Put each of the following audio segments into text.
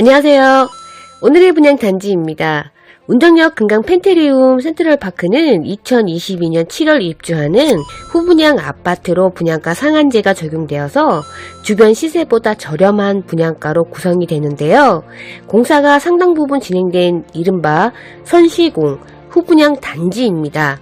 안녕하세요. 오늘의 분양 단지입니다. 운정역 금강 펜테리움 센트럴파크는 2022년 7월 입주하는 후분양 아파트로 분양가 상한제가 적용되어서 주변 시세보다 저렴한 분양가로 구성이 되는데요. 공사가 상당 부분 진행된 이른바 선시공 후분양 단지입니다.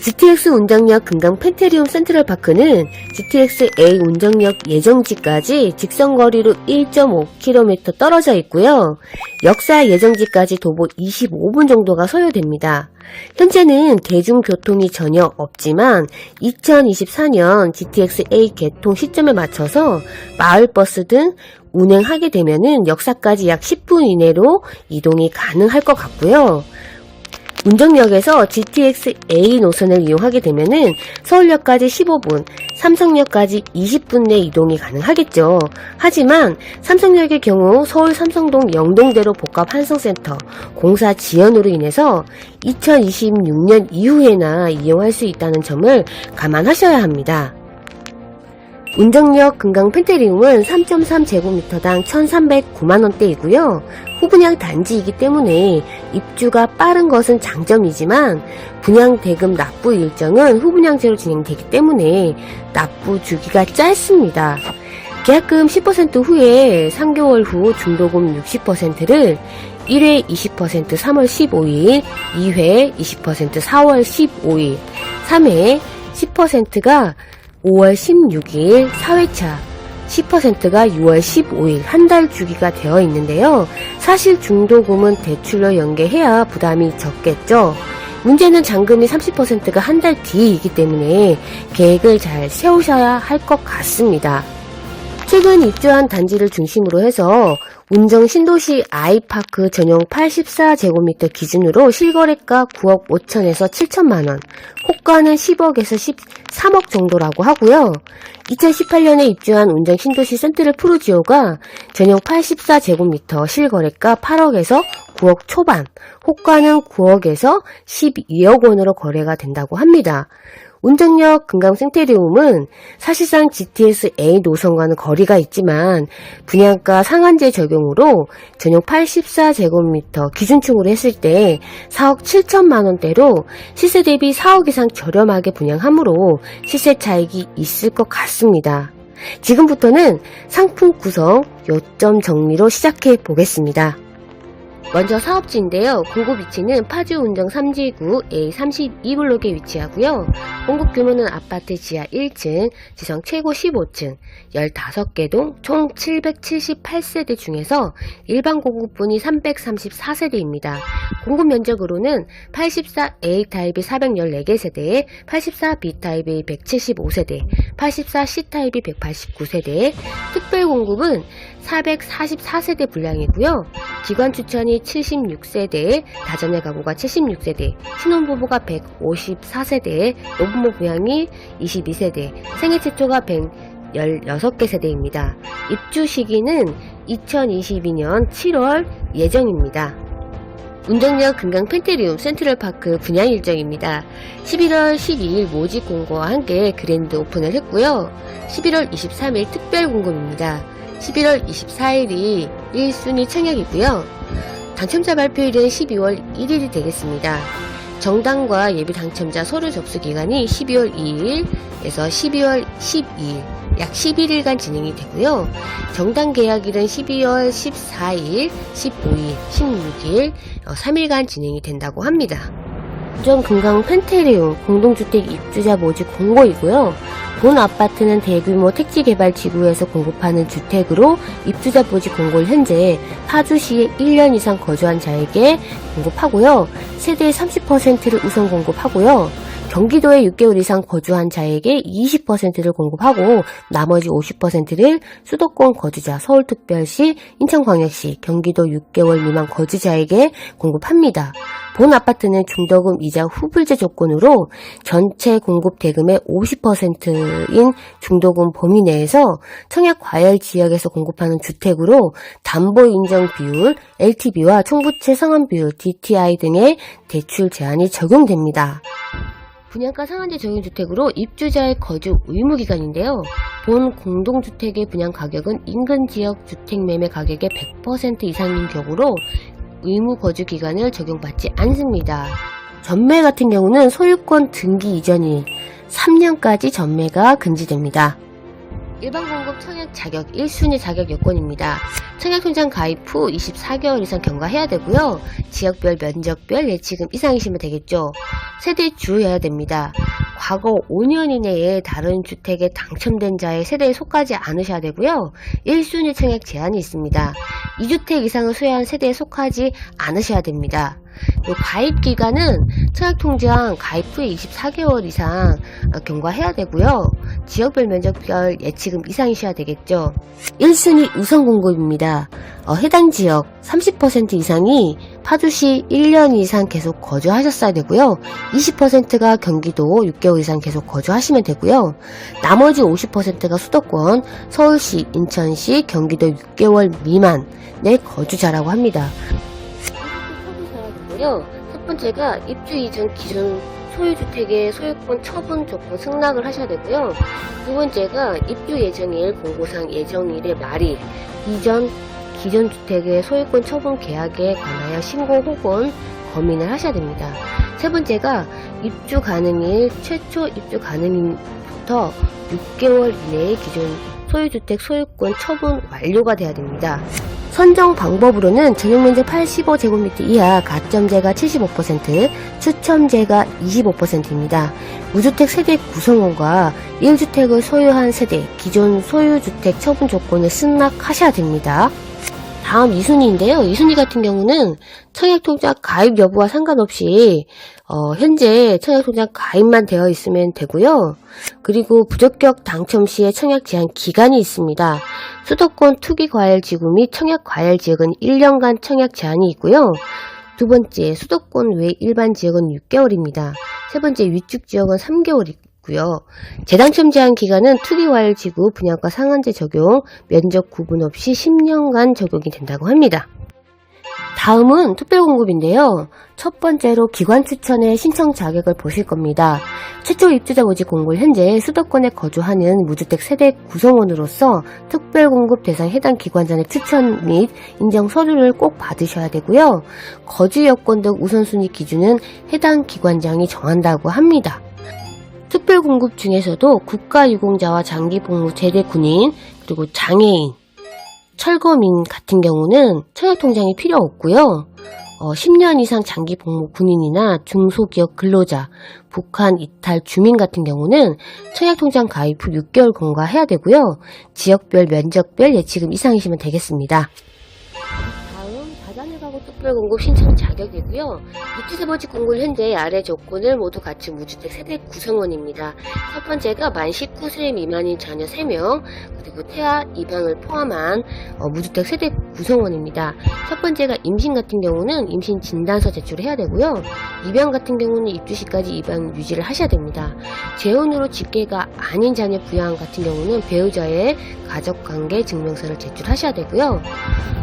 GTX 운정역 금강 펜테리움 센트럴파크는 GTX A 운정역 예정지까지 직선거리로 1.5km 떨어져 있고요. 역사 예정지까지 도보 25분 정도가 소요됩니다. 현재는 대중교통이 전혀 없지만 2024년 GTX A 개통 시점에 맞춰서 마을버스 등 운행하게 되면은 역사까지 약 10분 이내로 이동이 가능할 것 같고요. 운정역에서 GTX A 노선을 이용하게 되면은 서울역까지 15분, 삼성역까지 20분 내 이동이 가능하겠죠. 하지만 삼성역의 경우 서울 삼성동 영동대로 복합 환승센터 공사 지연으로 인해서 2026년 이후에나 이용할 수 있다는 점을 감안하셔야 합니다. 운정역 금강 펜테리움은 3.3제곱미터당 1,309만원대이고요. 후분양 단지이기 때문에 입주가 빠른 것은 장점이지만 분양 대금 납부 일정은 후분양제로 진행되기 때문에 납부 주기가 짧습니다. 계약금 10% 후에 3개월 후 중도금 60%를 1회 20% 3월 15일, 2회 20% 4월 15일, 3회 10%가 5월 16일 4회차 10%가 6월 15일 한 달 주기가 되어 있는데요. 사실 중도금은 대출로 연계해야 부담이 적겠죠. 문제는 잔금이 30%가 한 달 뒤이기 때문에 계획을 잘 세우셔야 할 것 같습니다. 최근 입주한 단지를 중심으로 해서 운정 신도시 아이파크 전용 84제곱미터 기준으로 실거래가 9억 5천에서 7천만원, 호가는 10억에서 13억 정도라고 하고요. 2018년에 입주한 운정 신도시 센트럴 프루지오가 전용 84제곱미터 실거래가 8억에서 9억 초반, 호가는 9억에서 12억 원으로 거래가 된다고 합니다. 운정역 금강 생테리움은 사실상 GTS A 노선과는 거리가 있지만 분양가 상한제 적용으로 전용 84제곱미터 기준층으로 했을 때 4억 7천만 원대로 시세 대비 4억 이상 저렴하게 분양하므로 시세 차익이 있을 것 같습니다. 지금부터는 상품 구성 요점 정리로 시작해 보겠습니다. 먼저 사업지인데요. 공급 위치는 파주 운정 3지구 A32블록에 위치하고요. 공급 규모는 아파트 지하 1층, 지상 최고 15층, 15개 동 총 778세대 중에서 일반 공급분이 334세대입니다. 공급 면적으로는 84A 타입이 414개 세대에 84B 타입이 175세대, 84C 타입이 189세대, 특별 공급은 444세대 분량이고요. 기관 추천이 76세대, 다자녀 가구가 76세대, 신혼부부가 154세대, 노부모 부양이 22세대, 생애 최초가 116개 세대입니다. 입주 시기는 2022년 7월 예정입니다. 운정역 금강 펜테리움 센트럴파크 분양 일정입니다. 11월 12일 모집 공고와 함께 그랜드 오픈을 했고요. 11월 23일 특별 공고입니다. 11월 24일이 1순위 청약이고요. 당첨자 발표일은 12월 1일이 되겠습니다. 정당과 예비 당첨자 서류 접수 기간이 12월 2일에서 12월 12일, 약 11일간 진행이 되고요. 정당 계약일은 12월 14일, 15일, 16일, 3일간 진행이 된다고 합니다. 전 금강 펜테리움 공동주택 입주자 모집 공고이고요. 본 아파트는 대규모 택지 개발 지구에서 공급하는 주택으로 입주자 모집 공고를 현재 파주시에 1년 이상 거주한 자에게 공급하고요. 세대의 30%를 우선 공급하고요. 경기도에 6개월 이상 거주한 자에게 20%를 공급하고 나머지 50%를 수도권 거주자 서울특별시, 인천광역시, 경기도 6개월 미만 거주자에게 공급합니다. 본 아파트는 중도금 이자 후불제 조건으로 전체 공급 대금의 50%인 중도금 범위 내에서 청약 과열 지역에서 공급하는 주택으로 담보 인정 비율, LTV와 총부채 상환 비율, DTI 등의 대출 제한이 적용됩니다. 분양가 상한제 적용주택으로 입주자의 거주 의무기간인데요. 본 공동주택의 분양 가격은 인근 지역 주택 매매 가격의 100% 이상인 경우로 의무 거주 기간을 적용받지 않습니다. 전매 같은 경우는 소유권 등기 이전이 3년까지 전매가 금지됩니다. 일반 공급 청약 자격 1순위 자격 요건입니다. 청약 통장 가입 후 24개월 이상 경과해야 되고요. 지역별 면적별 예치금 이상이시면 되겠죠. 세대 주여야 됩니다. 과거 5년 이내에 다른 주택에 당첨된 자의 세대에 속하지 않으셔야 되고요. 1순위 청약 제한이 있습니다. 2주택 이상을 소유한 세대에 속하지 않으셔야 됩니다. 요 가입 기간은 청약통장 가입 후에 24개월 이상 어, 경과해야 되고요. 지역별 면적별 예치금 이상이셔야 되겠죠. 1순위 우선 공급입니다. 어, 해당 지역 30% 이상이 파주시 1년 이상 계속 거주하셨어야 되고요. 20%가 경기도 6개월 이상 계속 거주하시면 되고요. 나머지 50%가 수도권, 서울시, 인천시, 경기도 6개월 미만 내 거주자라고 합니다. 되고요. 첫 번째가 입주 이전 기준 소유주택의 소유권 처분 조건 승낙을 하셔야 되고요. 두 번째가 입주 예정일 공고상 예정일의 말이 이전 기존 주택의 소유권 처분 계약에 관하여 신고 혹은 검인을 하셔야 됩니다. 세 번째가 입주 가능일 최초 입주 가능일부터 6개월 이내에 기존 소유주택 소유권 처분 완료가 돼야 됩니다. 선정 방법으로는 전용면적 85제곱미터 이하 가점제가 75%, 추첨제가 25%입니다. 무주택 세대 구성원과 1주택을 소유한 세대, 기존 소유주택 처분 조건을 승낙하셔야 됩니다. 다음 2순위인데요. 2순위 같은 경우는 청약통장 가입 여부와 상관없이 어, 현재 청약통장 가입만 되어 있으면 되고요. 그리고 부적격 당첨 시에 청약 제한 기간이 있습니다. 수도권 투기과열지구 및 청약과열지역은 1년간 청약 제한이 있고요. 두 번째, 수도권 외 일반 지역은 6개월입니다. 세 번째, 위축 지역은 3개월 이고요. 재당첨 제한 기간은 투기과열지구 분양가 상한제 적용, 면적 구분 없이 10년간 적용이 된다고 합니다. 다음은 특별 공급인데요. 첫 번째로 기관 추천의 신청 자격을 보실 겁니다. 최초 입주자 모집 공고 현재 수도권에 거주하는 무주택 세대 구성원으로서 특별 공급 대상 해당 기관장의 추천 및 인정 서류를 꼭 받으셔야 되고요. 거주 여건 등 우선순위 기준은 해당 기관장이 정한다고 합니다. 특별공급 중에서도 국가유공자와 장기복무 제대 군인 그리고 장애인 철거민 같은 경우는 청약통장이 필요 없고요. 어, 10년 이상 장기 복무 군인이나 중소기업 근로자, 북한 이탈 주민 같은 경우는 청약통장 가입 후 6개월 공과해야 되고요. 지역별 면적별 예치금 이상이시면 되겠습니다. 특별공급 신청 자격이고요. 입주세 모집 공고를 현재 아래 조건을 모두 갖춘 무주택 세대 구성원입니다. 첫 번째가 만 19세 미만인 자녀 3명, 그리고 태아 입양을 포함한 어, 무주택 세대 구성원입니다. 첫 번째가 임신 같은 경우는 임신 진단서 제출해야 되고요. 입양 같은 경우는 입주 시까지 입양 유지를 하셔야 됩니다. 재혼으로 직계가 아닌 자녀 부양 같은 경우는 배우자의 가족관계 증명서를 제출하셔야 되고요.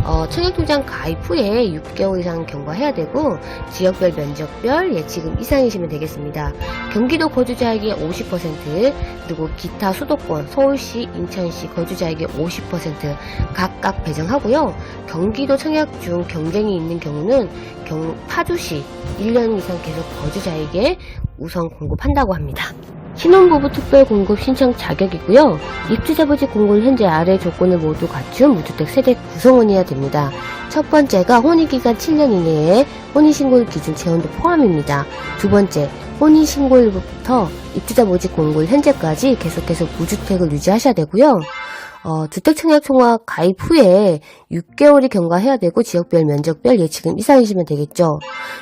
어, 청약통장 가입 후에 6개월 이상 경과해야 되고 지역별 면적별 예치금 이상이시면 되겠습니다. 경기도 거주자에게 50% 그리고 기타 수도권 서울시, 인천시 거주자에게 50% 각각 배정하고요. 경기도 청약 중 경쟁이 있는 경우는 경, 파주시 1년 이상 계속 거주자에게 우선 공급한다고 합니다. 신혼부부 특별 공급 신청 자격이고요. 입주자부지 공고는 현재 아래 조건을 모두 갖춘 무주택 세대 구성원이어야 됩니다. 첫 번째가 혼인기간 7년 이내에 혼인신고일 기준 재원도 포함입니다. 두 번째, 혼인신고일부터 입주자 모집 공고일 현재까지 계속해서 무주택을 유지하셔야 되고요. 어, 주택청약통화 가입 후에 6개월이 경과해야 되고 지역별 면적별 예치금 이상이시면 되겠죠.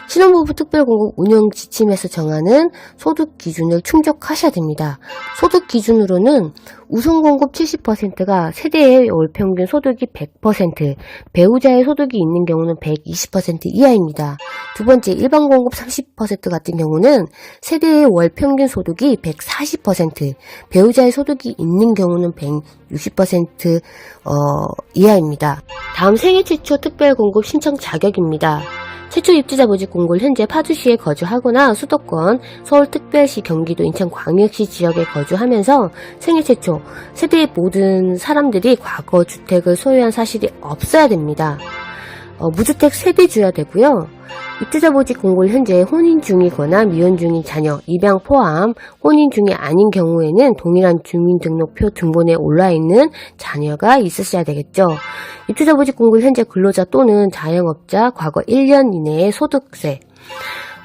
신혼부부 특별공급 운영 지침에서 정하는 소득 기준을 충족하셔야 됩니다. 소득 기준으로는 우선공급 70%가 세대의 월 평균 소득이 100%, 배우자의 소득이 있는 경우는 120% 이하입니다. 두 번째 일반 공급 30% 같은 경우는 세대의 월 평균 소득이 140%, 배우자의 소득이 있는 경우는 160% 어, 이하입니다. 다음 생애 최초 특별공급 신청 자격입니다. 최초 입주자 모집 공고를 현재 파주시에 거주하거나 수도권, 서울특별시, 경기도, 인천 광역시 지역에 거주하면서 생애 최초 세대의 모든 사람들이 과거 주택을 소유한 사실이 없어야 됩니다. 어, 무주택 세대주야 되고요. 입주자 모집 공고를 현재 혼인 중이거나 미혼 중인 자녀, 입양 포함, 혼인 중이 아닌 경우에는 동일한 주민등록표 등본에 올라있는 자녀가 있으셔야 되겠죠. 입주자 모집 공고를 현재 근로자 또는 자영업자 과거 1년 이내의 소득세,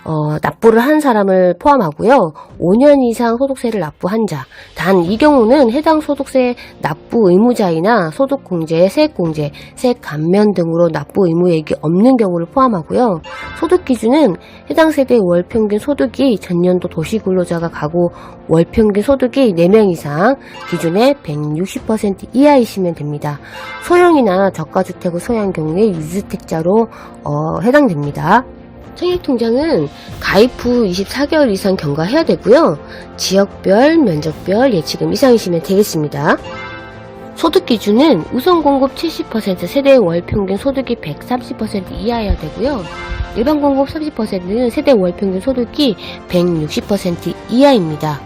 어, 납부를 한 사람을 포함하고요. 5년 이상 소득세를 납부한 자. 단 이 경우는 해당 소득세 납부 의무자이나 소득공제, 세액공제, 세액 감면 등으로 납부 의무액이 없는 경우를 포함하고요. 소득 기준은 해당 세대의 월 평균 소득이 전년도 도시 근로자가 가구 월 평균 소득이 4명 이상 기준의 160% 이하이시면 됩니다. 소형이나 저가주택을 소유한 경우에 유주택자로 어, 해당됩니다. 청약통장은 가입 후 24개월 이상 경과해야 되고요. 지역별, 면적별 예치금 이상이시면 되겠습니다. 소득 기준은 우선 공급 70% 세대의 월 평균 소득이 130% 이하여야 되고요. 일반 공급 30%는 세대 월 평균 소득이 160% 이하입니다.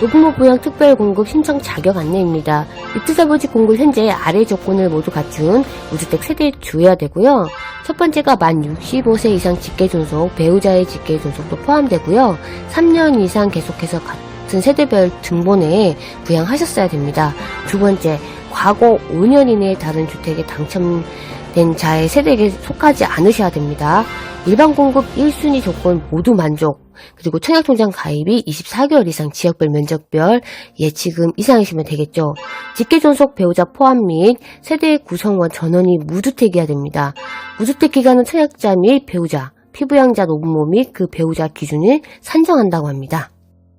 노부모 부양 특별 공급 신청 자격 안내입니다. 입주자 모집 공급 현재 아래 조건을 모두 갖춘 무주택 세대에 주어야 되고요. 첫 번째가 만 65세 이상 직계 존속, 배우자의 직계 존속도 포함되고요. 3년 이상 계속해서 같은 세대별 등본에 부양하셨어야 됩니다. 두 번째, 과거 5년 이내에 다른 주택에 당첨된 자의 세대에 속하지 않으셔야 됩니다. 일반 공급 1순위 조건 모두 만족, 그리고 청약통장 가입이 24개월 이상 지역별 면적별 예치금 이상이시면 되겠죠. 직계존속 배우자 포함 및 세대의 구성원 전원이 무주택이어야 됩니다. 무주택 기간은 청약자 및 배우자, 피부양자 노부모 및 그 배우자 기준을 산정한다고 합니다.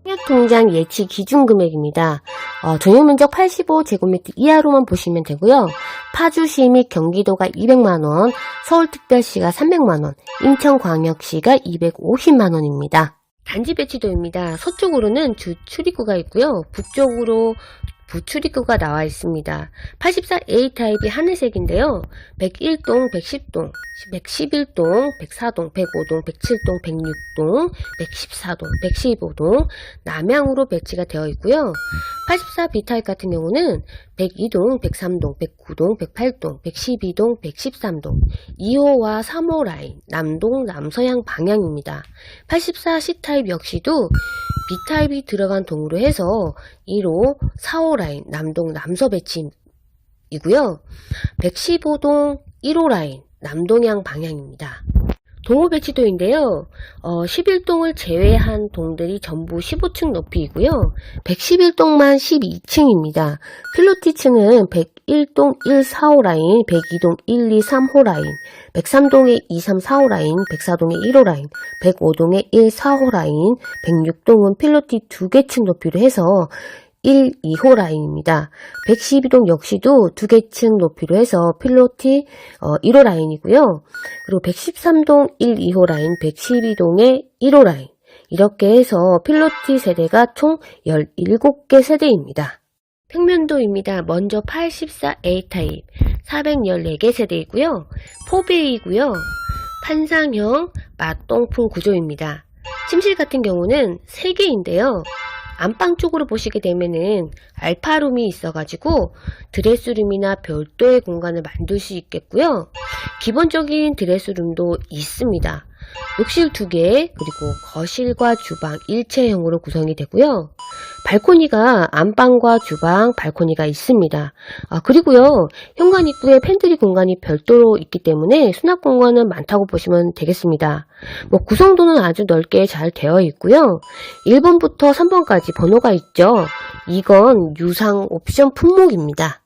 청약통장 예치 기준 금액입니다. 어, 전용 면적 85제곱미터 이하로만 보시면 되고요. 파주시 및 경기도가 200만원, 서울특별시가 300만원, 인천광역시가 250만원입니다. 단지 배치도입니다. 서쪽으로는 주 출입구가 있고요. 북쪽으로 부출입구가 나와 있습니다. 84A 타입이 하늘색인데요. 101동, 110동, 111동, 104동, 105동, 107동, 106동, 114동, 115동 남향으로 배치가 되어 있고요. 84B 타입 같은 경우는 102동, 103동, 109동, 108동, 112동, 113동 2호와 3호 라인 남동, 남서향 방향입니다. 84C 타입 역시도 B타입이 들어간 동으로 해서 1호, 4호 라인 남동, 남서 배치이고요. 115동 1호 라인 남동향 방향입니다. 동호 배치도인데요. 어, 11동을 제외한 동들이 전부 15층 높이이고요. 111동만 12층입니다. 필로티층은 101동 1, 4호 라인, 102동 1, 2, 3 호 라인, 103동의 2, 3, 4 호 라인, 104동의 1호 라인, 105동의 1, 4 호 라인, 106동은 필로티 2개 층 높이로 해서 1, 2호 라인입니다. 112동 역시도 두 개층 높이로 해서 필로티 어, 1호 라인이고요. 그리고 113동 1, 2호 라인, 112동의 1호 라인 이렇게 해서 필로티 세대가 총 17개 세대입니다. 평면도입니다. 먼저 84A 타입 414개 세대이고요. 포베이고요. 판상형 맞동풍 구조입니다. 침실 같은 경우는 3개인데요. 안방 쪽으로 보시게 되면은 알파룸이 있어가지고 드레스룸이나 별도의 공간을 만들 수 있겠고요. 기본적인 드레스룸도 있습니다. 욕실 2개 그리고 거실과 주방 일체형으로 구성이 되고요. 발코니가 안방과 주방 발코니가 있습니다. 아, 그리고요 현관 입구에 팬트리 공간이 별도로 있기 때문에 수납 공간은 많다고 보시면 되겠습니다. 뭐 구성도는 아주 넓게 잘 되어 있고요. 1번부터 3번까지 번호가 있죠. 이건 유상 옵션 품목입니다.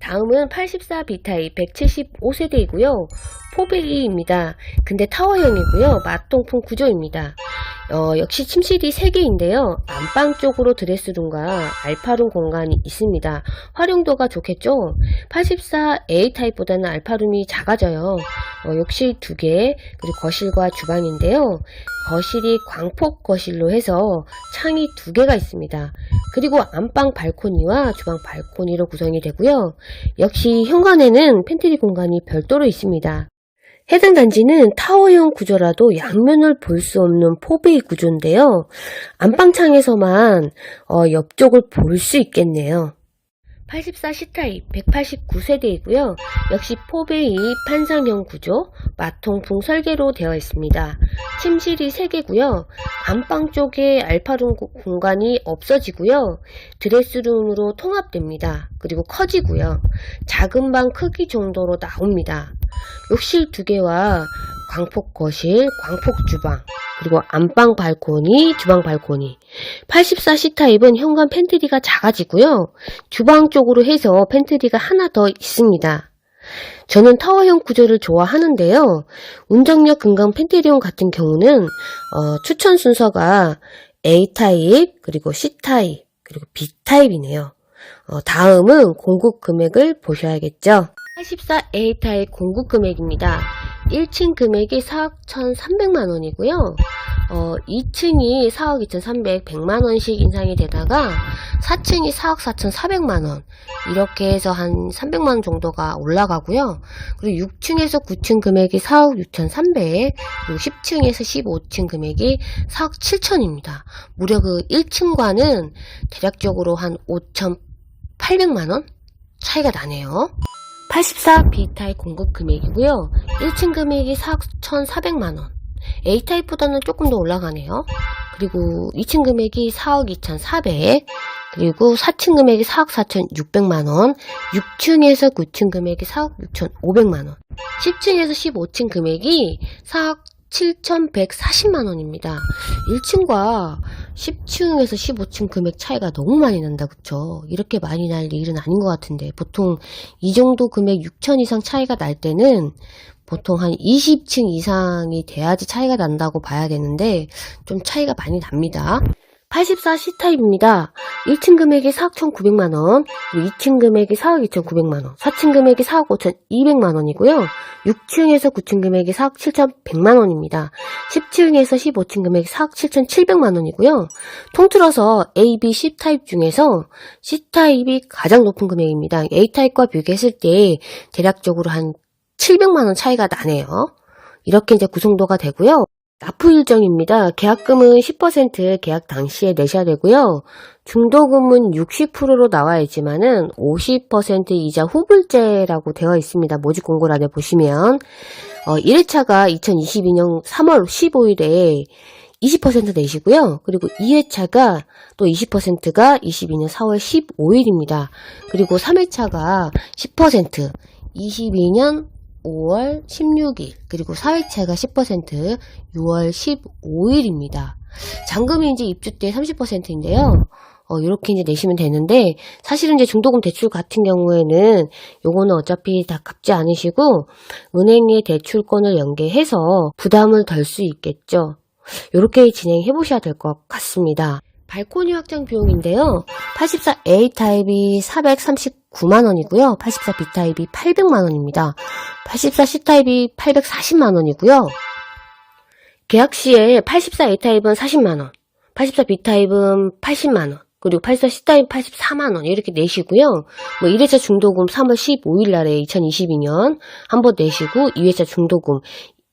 다음은 84B 타입 175세대이고요. 포베이입니다. 근데 타워형이고요. 맞동풍 구조입니다. 어, 역시 침실이 3개인데요. 안방 쪽으로 드레스룸과 알파룸 공간이 있습니다. 활용도가 좋겠죠? 84A 타입보다는 알파룸이 작아져요. 어, 욕실 2개, 그리고 거실과 주방인데요. 거실이 광폭 거실로 해서 창이 2개가 있습니다. 그리고 안방 발코니와 주방 발코니로 구성이 되고요. 역시 현관에는 팬트리 공간이 별도로 있습니다. 해당 단지는 타워형 구조라도 양면을 볼 수 없는 포베이 구조인데요. 안방창에서만 어, 옆쪽을 볼 수 있겠네요. 84 C타입 189세대이고요. 역시 포베이 판상형 구조, 마통풍 설계로 되어 있습니다. 침실이 3개고요. 안방 쪽에 알파룸 고- 공간이 없어지고요. 드레스룸으로 통합됩니다. 그리고 커지고요. 작은 방 크기 정도로 나옵니다. 욕실 2개와 광폭 거실, 광폭 주방, 그리고 안방 발코니, 주방 발코니. 84 C타입은 현관 팬트리가 작아지고요. 주방 쪽으로 해서 팬트리가 하나 더 있습니다. 저는 타워형 구조를 좋아하는데요. 운정역 금강 팬트리온 같은 경우는 어, 추천 순서가 A타입, 그리고 C타입, 그리고 B타입이네요. 어, 다음은 공급 금액을 보셔야겠죠. 84 A타입 공급 금액입니다. 1층 금액이 4억 1,300만 원이고요. 어, 2층이 4억 2,300, 100만 원씩 인상이 되다가 4층이 4억 4,400만 원 이렇게 해서 한 300만 원 정도가 올라가고요. 그리고 6층에서 9층 금액이 4억 6,300, 그리고 10층에서 15층 금액이 4억 7천입니다. 무려 그 1층과는 대략적으로 한 5,800만 원 차이가 나네요. 84 B타입 공급 금액이고요. 1층 금액이 4억 1,400만 원. A타입보다는 조금 더 올라가네요. 그리고 2층 금액이 4억 2,400, 그리고 4층 금액이 4억 4,600만 원, 6층에서 9층 금액이 4억 6,500만 원, 10층에서 15층 금액이 4억 7,140만 원입니다. 1층과 10층에서 15층 금액 차이가 너무 많이 난다, 그쵸? 이렇게 많이 날 일은 아닌 것 같은데, 보통 이 정도 금액 6천 이상 차이가 날 때는 보통 한 20층 이상이 돼야지 차이가 난다고 봐야 되는데, 좀 차이가 많이 납니다. 84 C타입입니다. 1층 금액이 4억 1,900만원, 2층 금액이 4억 2,900만원, 4층 금액이 4억 5,200만원이고요. 6층에서 9층 금액이 4억 7,100만원입니다. 10층에서 15층 금액이 4억 7,700만원이고요. 통틀어서 A, B, C타입 중에서 C타입이 가장 높은 금액입니다. A타입과 비교했을 때 대략적으로 한 700만원 차이가 나네요. 이렇게 이제 구성도가 되고요. 납부 일정입니다. 계약금은 10% 계약 당시에 내셔야 되고요. 중도금은 60%로 나와 있지만은 50% 이자 후불제라고 되어 있습니다. 모집 공고란에 보시면 어, 1회차가 2022년 3월 15일에 20% 내시고요. 그리고 2회차가 또 20%가 22년 4월 15일입니다. 그리고 3회차가 10% 22년 5월 16일, 그리고 4회차가 10% 6월 15일입니다. 잔금이 이제 입주 때 30%인데요. 어, 이렇게 이제 내시면 되는데, 사실은 이제 중도금 대출 같은 경우에는 요거는 어차피 다 갚지 않으시고, 은행에 대출권을 연계해서 부담을 덜 수 있겠죠. 이렇게 진행해 보셔야 될 것 같습니다. 발코니 확장 비용인데요. 84A 타입이 439만원이고요. 84B 타입이 800만원입니다. 84C 타입이 840만원이고요. 계약 시에 84A 타입은 40만원, 84B 타입은 80만원, 그리고 84C 타입 84만원 이렇게 내시고요. 뭐 1회차 중도금 3월 15일 날에 2022년 한 번 내시고 2회차 중도금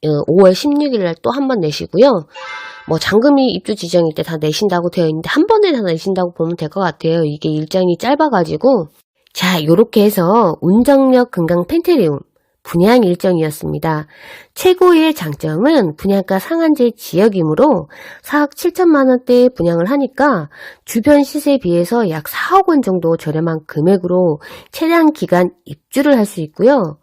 5월 16일 날 또 한 번 내시고요. 뭐 잔금이 입주 지정일 때 다 내신다고 되어 있는데 한 번에 다 내신다고 보면 될 것 같아요. 이게 일정이 짧아가지고 자 요렇게 해서 운정역 금강 펜테리움 분양 일정이었습니다. 최고의 장점은 분양가 상한제 지역이므로 4억 7천만 원대 분양을 하니까 주변 시세에 비해서 약 4억 원 정도 저렴한 금액으로 최장 기간 입주를 할 수 있고요.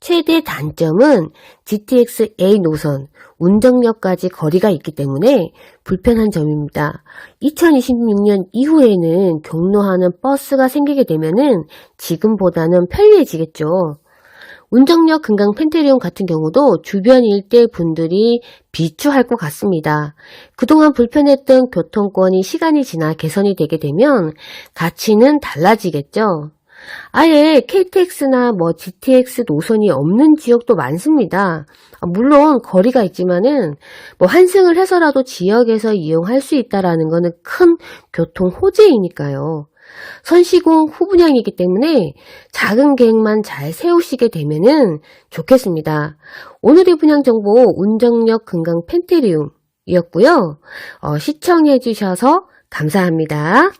최대 단점은 GTX A 노선, 운정역까지 거리가 있기 때문에 불편한 점입니다. 2026년 이후에는 경로하는 버스가 생기게 되면은 지금보다는 편리해지겠죠. 운정역 금강 펜테리온 같은 경우도 주변 일대 분들이 비추할 것 같습니다. 그동안 불편했던 교통권이 시간이 지나 개선이 되게 되면 가치는 달라지겠죠. 아예 KTX나 뭐 GTX 노선이 없는 지역도 많습니다. 아, 물론 거리가 있지만은 뭐 환승을 해서라도 지역에서 이용할 수 있다라는 거는 큰 교통 호재이니까요. 선시공 후분양이기 때문에 작은 계획만 잘 세우시게 되면은 좋겠습니다. 오늘의 분양 정보 운정역 금강 펜테리움이었고요. 어, 시청해 주셔서 감사합니다.